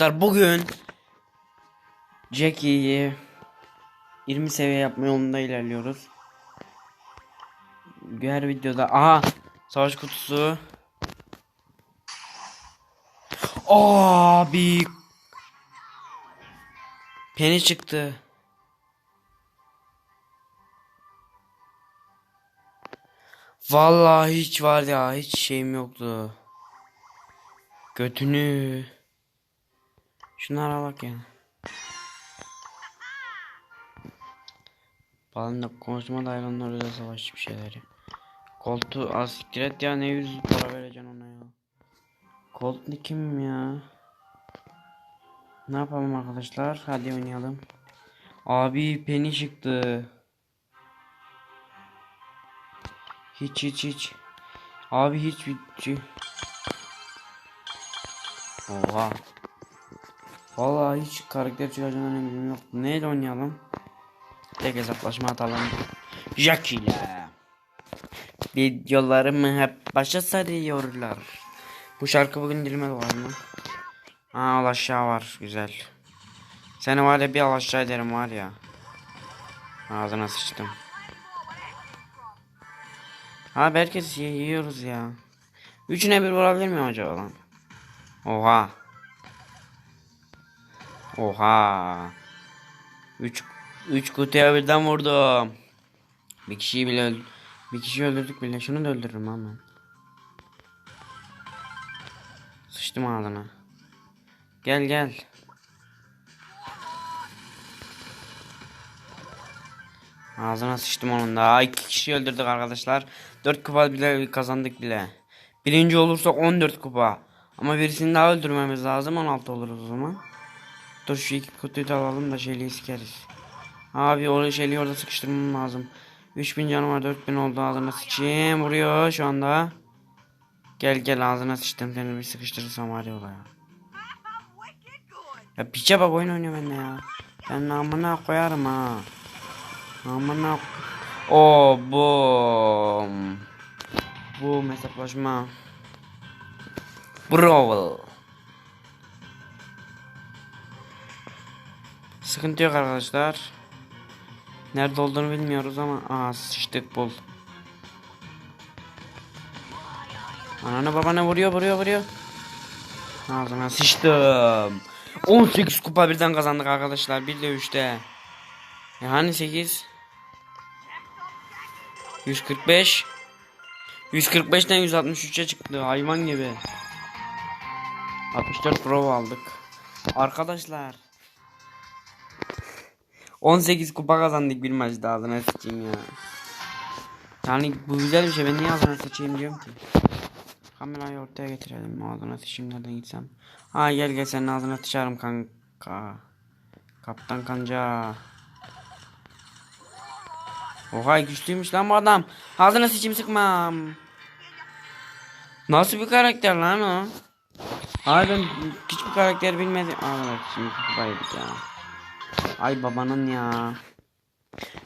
Arkadaşlar bugün Jackie'yi 20 seviye yapma yolunda ilerliyoruz. Her videoda aha savaş kutusu. Abi Penny çıktı. Vallahi hiç var ya hiç şeyim yoktu. Götünü. Şunlara bak ya. Falan da konuşma da hayvanlar özel savaşçı bir şeyleri. Koltuğu az siktir et ya ne yüz para vereceksin ona ya. Colt ne kim ya? Ne yapalım arkadaşlar? Hadi oynayalım. Abi Penny çıktı. Hiç hiç hiç. Abi hiç hiç. Oha. Vallahi hiç karakter çıkacağından eminim yok. Neyle oynayalım? Tek hesaplaşma atalım. Jack ile. Videolarımı hep başa sarıyorlar. Bu şarkı bugün dilime var mı? Aa al aşağı var güzel. Seni var ya bir al aşağı ederim var ya. Ağzına sıçtım. Abi herkes yi- yiyoruz ya. Üçüne bir vurabilir miyim acaba lan? Oha. Oha. Üç, üç kutuya birden vurdum. Bir kişiyi bile bir kişi öldürdük bile. Şunu da öldürürüm hemen. Sıçtım ağzına. Gel gel. Ağzına sıçtım onun da. İki kişi öldürdük arkadaşlar. 4 kupa bile kazandık bile. Birinci olursak 14 kupa. Ama birisini daha öldürmemiz lazım. 16 oluruz o zaman. Dur şu iki kutuyu da alalım da şeyliği sikeriz. Abi o şeyliği orada sıkıştırmam lazım. 3000 canım var 4000 oldu ağzına sıçayım. Vuruyor şu anda. Gel gel ağzına sıçtım seni bir sıkıştırırsam var ya ola ya. Ya piçe bak oyun oynuyor bende ya. Ben namına koyarım ha. Amına o bu bu hesaplaşma Brawl Sıkıntı yok arkadaşlar. Nerede olduğunu bilmiyoruz ama Aa sıçtık bul Ananı babana vuruyor vuruyor vuruyor. Ağzına sıçtım. 18 kupa birden kazandık arkadaşlar 1 de 3'te Yani 8 145 145'ten 163'e çıktı hayvan gibi. 64 Pro aldık. Arkadaşlar 18 kupa kazandık bir maçta ağzına sıçayım ya Yani bu güzel bir şey ben niye ağzına sıçayım diyorum ki Kamerayı ortaya getirelim ağzına sıçayım nereden gitsem Ha gel gel senin ağzına sıçarım kanka Kaptan kanca Oha güçlüymüş lan bu adam. Ağzına sıçayım sıkmam. Nasıl bir karakter lan o? Abi ben hiçbir karakter bilmedim. Bak şimdi bayıldık ya. Ay babanın ya.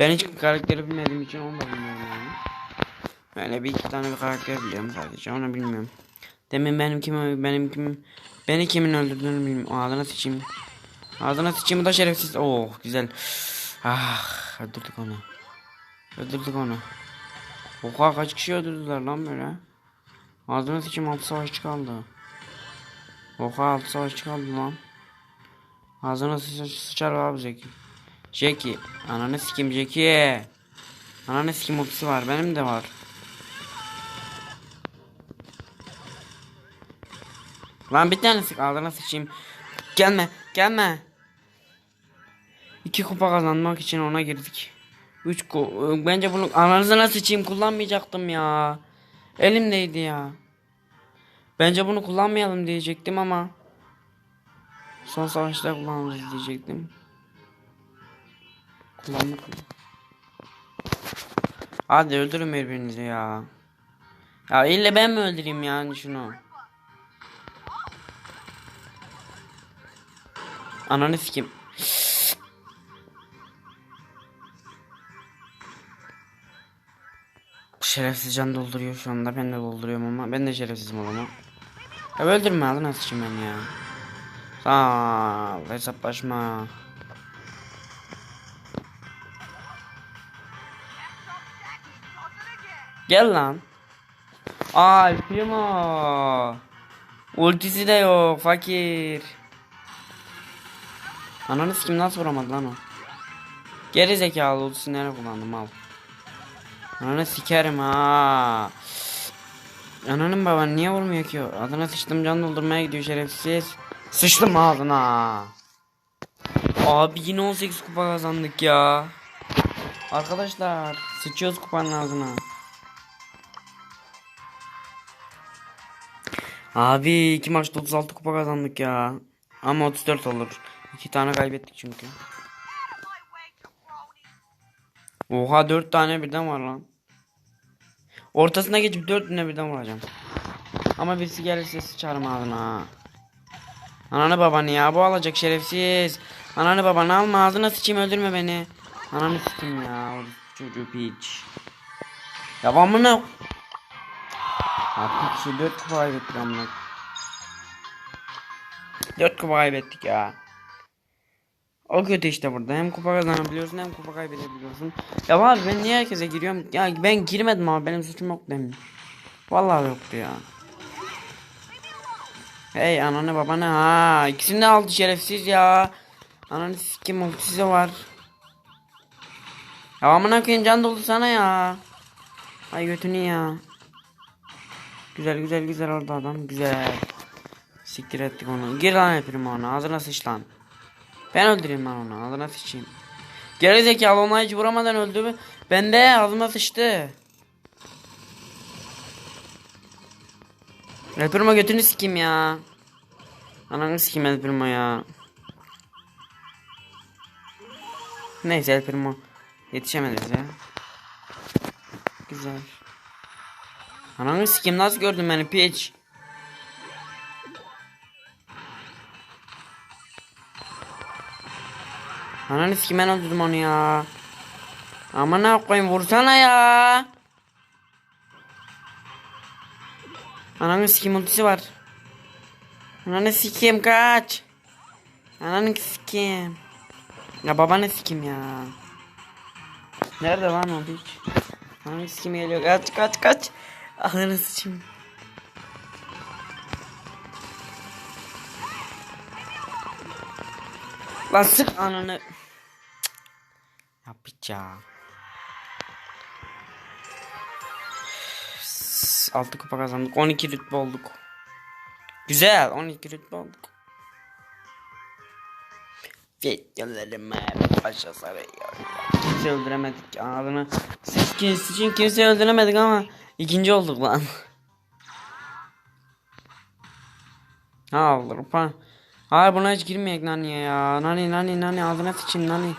Ben hiç karakteri bilmediğim için onu da bilmiyorum yani. Böyle bir iki tane bir karakter biliyorum sadece onu bilmiyorum. Demin benim kim benim kim beni kimin öldürdüğünü bilmiyorum. Ağzına sıçayım. Ağzına sıçayım da şerefsiz. Oh güzel. Ah öldürdük onu. Öldürdük onu. Oha kaç kişi öldürdüler lan böyle. Ağzına sıçayım 6 savaşçı kaldı. Oha 6 savaşçı kaldı lan. Ağzına sıçar, sıçar abi Jackie. Jackie. Ananı sikim Jackie. Ananı sikim ultisi var. Benim de var. Lan bir tane sık ağzına sıçayım. Gelme. Gelme. İki kupa kazanmak için ona girdik. 3 ko bence bunu ananızı sıçayım kullanmayacaktım ya. Elimdeydi ya. Bence bunu kullanmayalım diyecektim ama son savaşta kullanırız diyecektim. Kullandık. Hadi öldürün birbirinizi ya. Ya ille ben mi öldüreyim yani şunu? Ananı sikim. Şerefsiz can dolduruyor şu anda. Ben de dolduruyorum ama ben de şerefsizim o zaman. Ya öldürme alın asçım ben ya. Tamam hesaplaşma. Gel lan. Ay primo. Ultisi de yok fakir. Ananı kim nasıl vuramadı lan o? Geri zekalı ultisini nereye kullandım al. Ananı sikerim ha. Ananın baban niye vurmuyor ki o? Adına sıçtım can doldurmaya gidiyor şerefsiz. Sıçtım ağzına. Abi yine 18 kupa kazandık ya. Arkadaşlar sıçıyoruz kupanın ağzına. Abi iki maçta 36 kupa kazandık ya. Ama 34 olur. İki tane kaybettik çünkü. Oha 4 tane birden var lan. Ortasına geçip 4 tane birden vuracağım. Ama birisi gelirse sıçarım ağzına. Ananı babanı ya bu alacak şerefsiz. Ananı babanı alma ağzına sıçayım öldürme beni. Ananı sıçayım ya o çocuğu piç. Devamını. Ya piç 4 kupa kaybettik amına. 4 kupa kaybettik ya. O kötü işte burada. Hem kupa kazanabiliyorsun hem kupa kaybedebiliyorsun. Ya abi ben niye herkese giriyorum? Ya ben girmedim abi benim suçum yok demin. Vallahi yoktu ya. Hey ananı babanı ha ikisini de aldı şerefsiz ya. Ananı sikim ultisi var. Ya amına koyayım can doldu sana ya. Ay götünü ya. Güzel güzel güzel orada adam güzel. Siktir ettik onu. Gir lan hepim ona ağzına sıç lan. Ben öldüreyim lan onu ağzına sıçayım. Geri zekalı ona hiç vuramadan öldü? Ben de ağzıma sıçtı. Primo götünü sikeyim ya. Ananı sikeyim El Primo ya. Neyse El Primo. Yetişemedi bize. Güzel. Ananı sikeyim nasıl gördün beni piç. Ananı sikeyim ben öldürdüm onu ya. Aman ne koyayım vursana ya. Ananı sikeyim ultisi var. Ananı sikeyim kaç. Ananı sikeyim. Ya babanı sikeyim ya. Nerede lan o hiç? Ananı sikeyim geliyor. Kaç kaç kaç. Ananı sikeyim. Lan sık ananı. Ya piç ya. 6 kupa kazandık. 12 rütbe olduk. Güzel. 12 rütbe olduk. Videolarımı başa sarıyor. Kimse öldüremedik. Ağzını siz için kimse öldüremedik ama ikinci olduk lan. Ha olur pa. Hayır buna hiç girmeyek naniye ya. Nani nani nani ağzına sıçayım nani.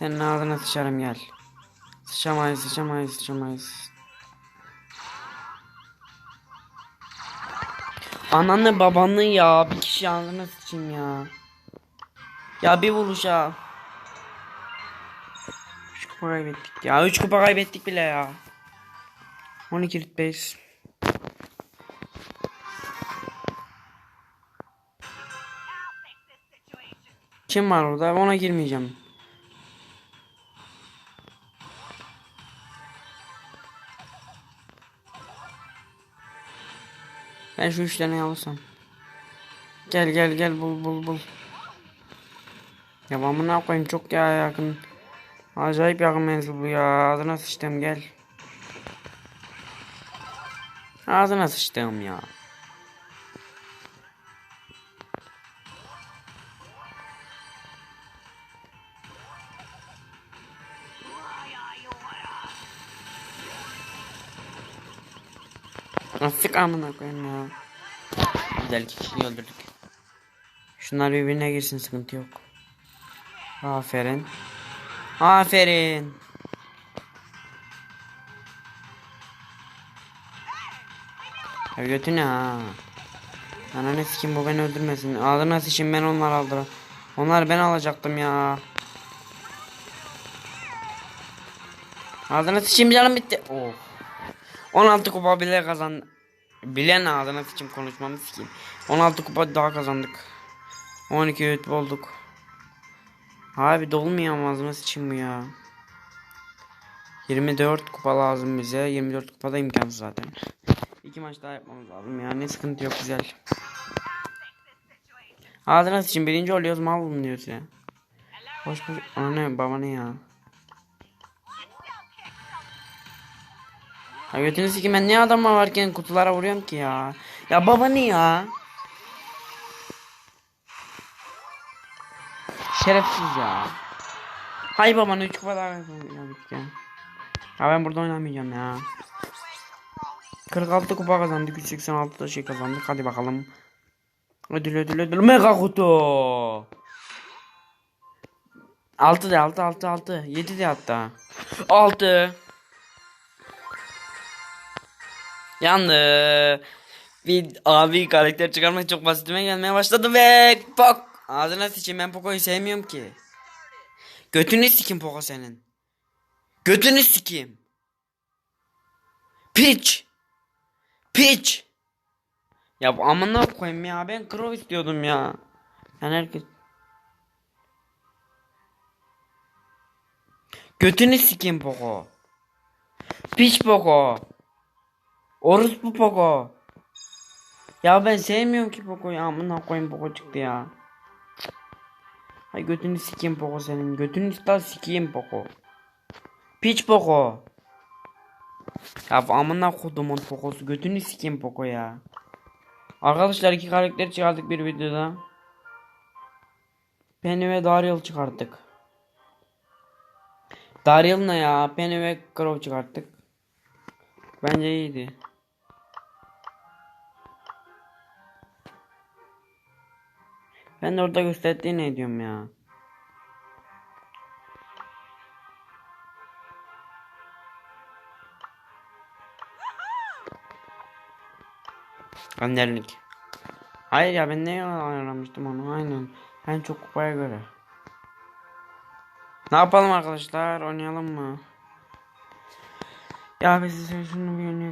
Senin ağzına sıçarım gel. Sıçamayız sıçamayız sıçamayız. Ananı babanı ya bir kişi ağzına sıçayım ya. Ya bir vuruşa. 3 kupa kaybettik ya 3 kupa kaybettik bile ya. 12 rütbeyiz. Kim var orada? Ona girmeyeceğim. Ben şu üç tane alırsam. Gel gel gel bul bul bul. Ya ben bunu koyayım çok ya yakın. Acayip yakın menzil bu ya. Ağzına sıçtım gel. Ağzına sıçtım ya. Nasıl amına koyayım ya. Güzel iki kişiyi öldürdük. Şunlar birbirine girsin sıkıntı yok. Aferin. Aferin. Ya götüne ha. Ananı sikim bu beni öldürmesin. Ağzına sıçayım ben onlar aldıram. Onlar ben alacaktım ya. Ağzına sıçayım canım bitti. Oh. 16 kupa bile kazandı. Bilen ağzına sıçayım konuşmamı sikeyim. 16 kupa daha kazandık. 12 rütbe olduk. Abi dolmuyor ama ağzıma sıçayım ya. 24 kupa lazım bize. 24 kupa da imkansız zaten. İki maç daha yapmamız lazım ya. Ne sıkıntı yok güzel. Ağzına sıçayım birinci oluyoruz mal diyoruz ya. Hoş boş. Ana ne baba ne ya. Ya götünü sikeyim ben ne adamlar varken kutulara vuruyorum ki ya. Ya baba ne ya? Şerefsiz ya. Hay babanı 3 kupa daha kazandık ya. Ya ben burada oynamayacağım ya. 46 kupa kazandık 386 da şey kazandık hadi bakalım. Ödül ödül ödül mega kutu. 6 de 6 6 6 7 de hatta. 6 Yandı. Bir abi karakter çıkarmak çok basitime gelmeye başladı ve Pok. Ağzına sıçayım ben Poco'yu sevmiyorum ki. Götünü sikim Poco senin. Götünü sikeyim. Piç. Piç. Ya amına koyayım ya ben Crow istiyordum ya. Yani herkes Götünü sikeyim Poco. Piç Poco. Orospu Poco. Ya ben sevmiyorum ki Poco'yu. Amına koyayım Poco çıktı ya. Hay götünü sikeyim Poco senin. Götünü da sikeyim Poco. Piç Poco. Ya bu amına kodumun Poco'su. Götünü sikeyim Poco ya. Arkadaşlar iki karakter çıkardık bir videoda. Penny ve Daryl çıkarttık. Daryl ne ya? Penny ve Crow çıkarttık. Bence iyiydi. Ben de orada gösterdiği ne diyorum ya. Gönderlik. Hayır ya ben ne ayarlamıştım onu aynen. En çok kupaya göre. Ne yapalım arkadaşlar oynayalım mı? Ya biz şunu bir oynuyor